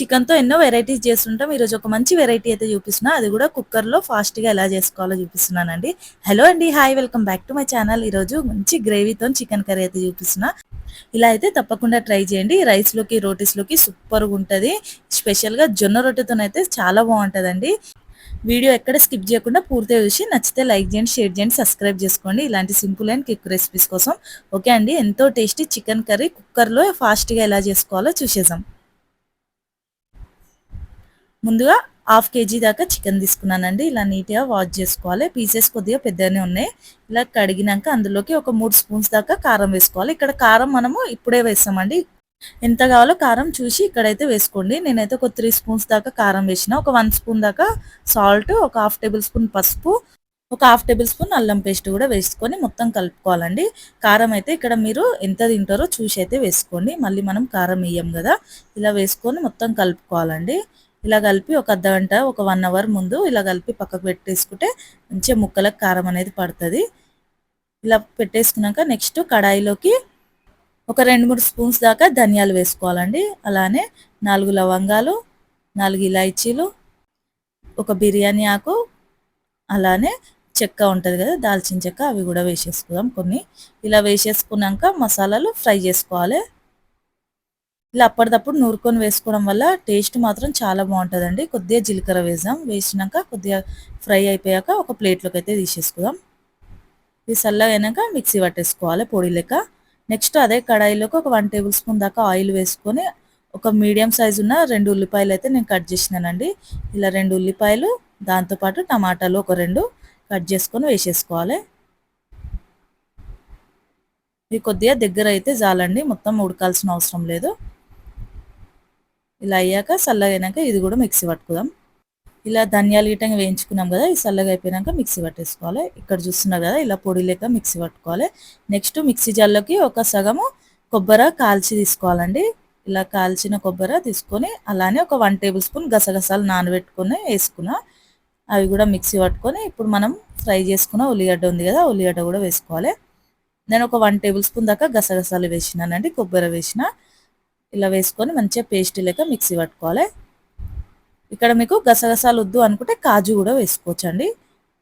చికెన్తో ఎన్నో వెరైటీస్ చేస్తుంటాం. ఈరోజు ఒక మంచి వెరైటీ అయితే చూపిస్తున్నా. అది కూడా కుక్కర్లో ఫాస్ట్గా ఎలా చేసుకోవాలో చూపిస్తున్నానండి. హలో అండి hi welcome back to my channel. ఈరోజు మంచి గ్రేవీతో చికెన్ కర్రీ అయితే చూపిస్తున్నా. ఇలా అయితే తప్పకుండా ట్రై చేయండి. రైస్లోకి రోటీస్లోకి సూపర్గా ఉంటుంది. స్పెషల్గా జొన్న రొట్టెతోనైతే చాలా బాగుంటుందండి. వీడియో ఎక్కడ స్కిప్ చేయకుండా పూర్తిగా చూసి నచ్చితే లైక్ చేయండి షేర్ చేయండి సబ్స్క్రైబ్ చేసుకోండి. ఇలాంటి సింపుల్ అండ్ క్విక్ రెసిపీస్ కోసం. ఓకే అండి ఎంతో టేస్టీ చికెన్ కర్రీ కుక్కర్లో ఫాస్ట్గా ఎలా చేసుకోవాలో చూసేసాం ముందుగా హాఫ్ కేజీ దాకా చికెన్ తీసుకున్నానండి. ఇలా నీట్గా వాష్ చేసుకోవాలి. పీసెస్ కొద్దిగా పెద్దగానే ఉన్నాయి. ఇలా కడిగినాక అందులోకి ఒక మూడు స్పూన్స్ దాకా కారం వేసుకోవాలి. ఇక్కడ కారం మనము ఇప్పుడే వేస్తామండి. ఎంత కావాలో కారం చూసి ఇక్కడైతే వేసుకోండి. నేనైతే ఒక త్రీ స్పూన్స్ దాకా కారం వేసిన ఒక వన్ స్పూన్ దాకా సాల్ట్ ఒక హాఫ్ టేబుల్ స్పూన్ పసుపు ఒక హాఫ్ టేబుల్ స్పూన్ అల్లం పేస్ట్ కూడా వేసుకొని మొత్తం కలుపుకోవాలండి. కారం అయితే ఇక్కడ మీరు ఎంత తింటారో చూసి అయితే వేసుకోండి. మళ్ళీ మనం కారం వేయం కదా. ఇలా వేసుకొని మొత్తం కలుపుకోవాలండి. ఇలా కలిపి ఒక అర్ధ గంట ఒక వన్ అవర్ ముందు ఇలా కలిపి పక్కకు పెట్టేసుకుంటే మంచిగా ముక్కలకు కారం అనేది పడుతుంది. ఇలా పెట్టేసుకున్నాక నెక్స్ట్ కడాయిలోకి ఒక రెండు మూడు స్పూన్స్ దాకా ధనియాలు వేసుకోవాలండి. అలానే నాలుగు లవంగాలు నాలుగు ఇలాయచీలు ఒక బిర్యానీ ఆకు అలానే చెక్క ఉంటుంది కదా దాల్చిన చెక్క అవి కూడా వేసేసుకుందాం కొన్ని. ఇలా వేసేసుకున్నాక మసాలాలు ఫ్రై చేసుకోవాలి. ఇలా అప్పటిదప్పుడు నూరుకొని వేసుకోవడం వల్ల టేస్ట్ మాత్రం చాలా బాగుంటుందండి. కొద్దిగా జీలకర్ర వేసాం. వేసినాక కొద్దిగా ఫ్రై అయిపోయాక ఒక ప్లేట్లోకి అయితే తీసేసుకుందాం. ఇది చల్లగైనాక మిక్సీ పట్టేసుకోవాలి పొడి లెక్క. నెక్స్ట్ అదే కడాయిలోకి ఒక వన్ టేబుల్ స్పూన్ దాకా ఆయిల్ వేసుకొని ఒక మీడియం సైజ్ ఉన్న రెండు ఉల్లిపాయలు అయితే నేను కట్ చేసినానండి. ఇలా రెండు ఉల్లిపాయలు దాంతోపాటు టమాటాలు ఒక రెండు కట్ చేసుకొని వేసేసుకోవాలి. ఇది కొద్దిగా దగ్గర అయితే చాలండి. మొత్తం ఉడకాల్సిన అవసరం లేదు. ఇలా అయ్యాక చల్లగా ఇది కూడా మిక్సీ పట్టుకుందాం. ఇలా ధనియాలు గిట్టంగా వేయించుకున్నాం కదా ఈ చల్లగా అయిపోయినాక మిక్సీ పట్టేసుకోవాలి. ఇక్కడ చూస్తున్నారు కదా ఇలా పొడి లేక మిక్సీ పట్టుకోవాలి. నెక్స్ట్ మిక్సీ జార్లోకి ఒక సగము కొబ్బరి కాల్చి తీసుకోవాలండి. ఇలా కాల్చిన కొబ్బరి తీసుకొని అలానే ఒక వన్ టేబుల్ స్పూన్ గసగసాలు నానబెట్టుకొని వేసుకున్నా. అవి కూడా మిక్సీ పట్టుకొని ఇప్పుడు మనం ఫ్రై చేసుకున్న ఉల్లిగడ్డ ఉంది కదా ఉల్లిగడ్డ కూడా వేసుకోవాలి. నేను ఒక వన్ టేబుల్ స్పూన్ దాకా గసగసాలు వేసినానండి కొబ్బరి వేసిన. ఇలా వేసుకొని మంచిగా పేస్ట్ లేక మిక్సీ పట్టుకోవాలి. ఇక్కడ మీకు గసగసాలు వద్దు అనుకుంటే కాజు కూడా వేసుకోవచ్చు అండి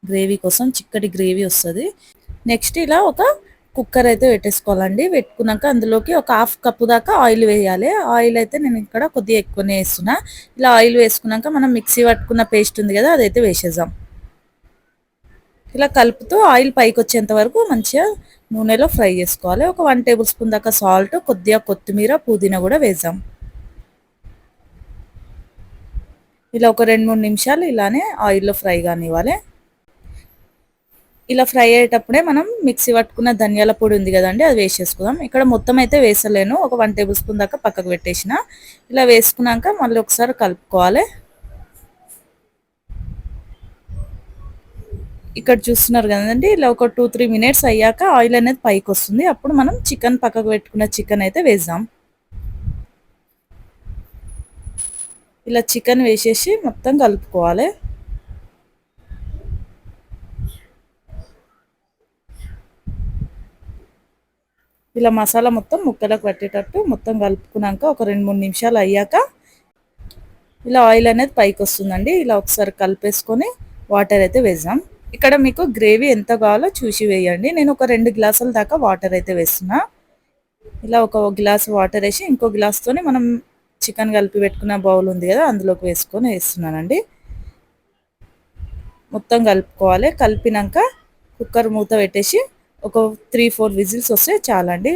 గ్రేవీ కోసం చిక్కటి గ్రేవీ వస్తుంది. నెక్స్ట్ ఇలా ఒక కుక్కర్ అయితే పెట్టేసుకోవాలండి. పెట్టుకున్నాక అందులోకి ఒక హాఫ్ కప్పు దాకా ఆయిల్ వేయాలి. ఆయిల్ అయితే నేను ఇక్కడ కొద్దిగా ఎక్కువనే వేస్తున్నా. ఇలా ఆయిల్ వేసుకున్నాక మనం మిక్సీ పట్టుకున్న పేస్ట్ ఉంది కదా అదైతే వేసేద్దాం. ఇలా కలుపుతూ ఆయిల్ పైకి వచ్చేంత వరకు మంచిగా నూనెలో ఫ్రై చేసుకోవాలి. ఒక వన్ టేబుల్ స్పూన్ దాకా సాల్ట్ కొద్దిగా కొత్తిమీర పుదీనా కూడా వేసాం. ఇలా ఒక రెండు మూడు నిమిషాలు ఇలానే ఆయిల్లో ఫ్రై కానివ్వాలి. ఇలా ఫ్రై అయ్యేటప్పుడే మనం మిక్సీ పట్టుకున్న ధనియాల పొడి ఉంది కదండి అది వేసేసుకుందాం. ఇక్కడ మొత్తం అయితే వేసలేను. ఒక వన్ టేబుల్ స్పూన్ దాకా పక్కకు పెట్టేసిన. ఇలా వేసుకున్నాక మళ్ళీ ఒకసారి కలుపుకోవాలి. ఇక్కడ చూస్తున్నారు కదండి. ఇలా ఒక టూ త్రీ మినిట్స్ అయ్యాక ఆయిల్ అనేది పైకి వస్తుంది. అప్పుడు మనం చికెన్ పక్కకు పెట్టుకున్న చికెన్ అయితే వేద్దాం. ఇలా చికెన్ వేసేసి మొత్తం కలుపుకోవాలి. ఇలా మసాలా మొత్తం ముక్కలకు పట్టేటట్టు మొత్తం కలుపుకున్నాక ఒక రెండు మూడు నిమిషాలు అయ్యాక ఇలా ఆయిల్ అనేది పైకి వస్తుందండి. ఇలా ఒకసారి కలిపేసుకొని వాటర్ అయితే వేద్దాం. ఇక్కడ మీకు గ్రేవీ ఎంత కావాలో చూసి వేయండి. నేను ఒక రెండు గ్లాసుల దాకా వాటర్ అయితే వేస్తున్నా. ఇలా ఒక గ్లాస్ వాటర్ వేసి ఇంకో గ్లాస్తోనే మనం చికెన్ కలిపి పెట్టుకున్న బౌల్ ఉంది కదా అందులోకి వేసుకొని వేస్తున్నానండి. మొత్తం కలుపుకోవాలి. కలిపినాక కుక్కర్ మూత పెట్టేసి ఒక త్రీ ఫోర్ విజిల్స్ వస్తే చాలండి.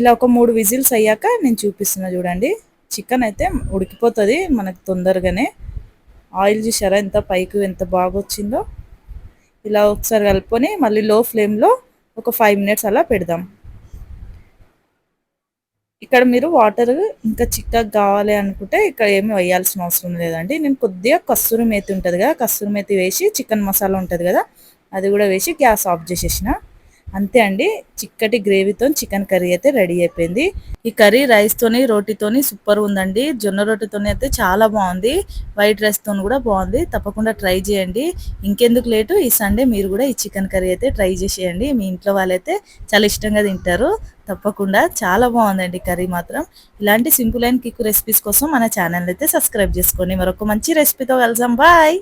ఇలా ఒక మూడు విజిల్స్ అయ్యాక నేను చూపిస్తున్నా చూడండి. చికెన్ అయితే ఉడికిపోతుంది మనకు తొందరగానే. ఆయిల్ చూసారా ఎంత పైకి ఎంత బాగా వచ్చిందో ఇలా ఒకసారి కలుపుకొని మళ్ళీ లో ఫ్లేమ్లో ఒక ఫైవ్ మినిట్స్ అలా పెడదాం. ఇక్కడ మీరు వాటర్ ఇంకా చిక్కగా కావాలి అనుకుంటే ఇక్కడ ఏమి వేయాల్సిన అవసరం లేదండి. నేను కొద్దిగా కస్తూరి మేతి ఉంటుంది కదా కస్తూరి మేతి వేసి చికెన్ మసాలా ఉంటుంది కదా అది కూడా వేసి గ్యాస్ ఆఫ్ చేసేసిన. అంతే అండి. చిక్కటి గ్రేవీతో చికెన్ కర్రీ అయితే రెడీ అయిపోయింది. ఈ కర్రీ రైస్తోని రోటీతోని సూపర్ ఉందండి. జొన్న రోటీతోని అయితే చాలా బాగుంది. వైట్ రైస్తో కూడా బాగుంది. తప్పకుండా ట్రై చేయండి. ఇంకెందుకు లేటు ఈ సండే మీరు కూడా ఈ చికెన్ కర్రీ అయితే ట్రై చేసేయండి. మీ ఇంట్లో వాళ్ళైతే చాలా ఇష్టంగా తింటారు. తప్పకుండా చాలా బాగుందండి కర్రీ మాత్రం. ఇలాంటి సింపుల్ అండ్ కిక్ రెసిపీస్ కోసం మన ఛానల్ అయితే సబ్స్క్రైబ్ చేసుకోండి మరొక మంచి రెసిపీతో కలుసాం బాయ్!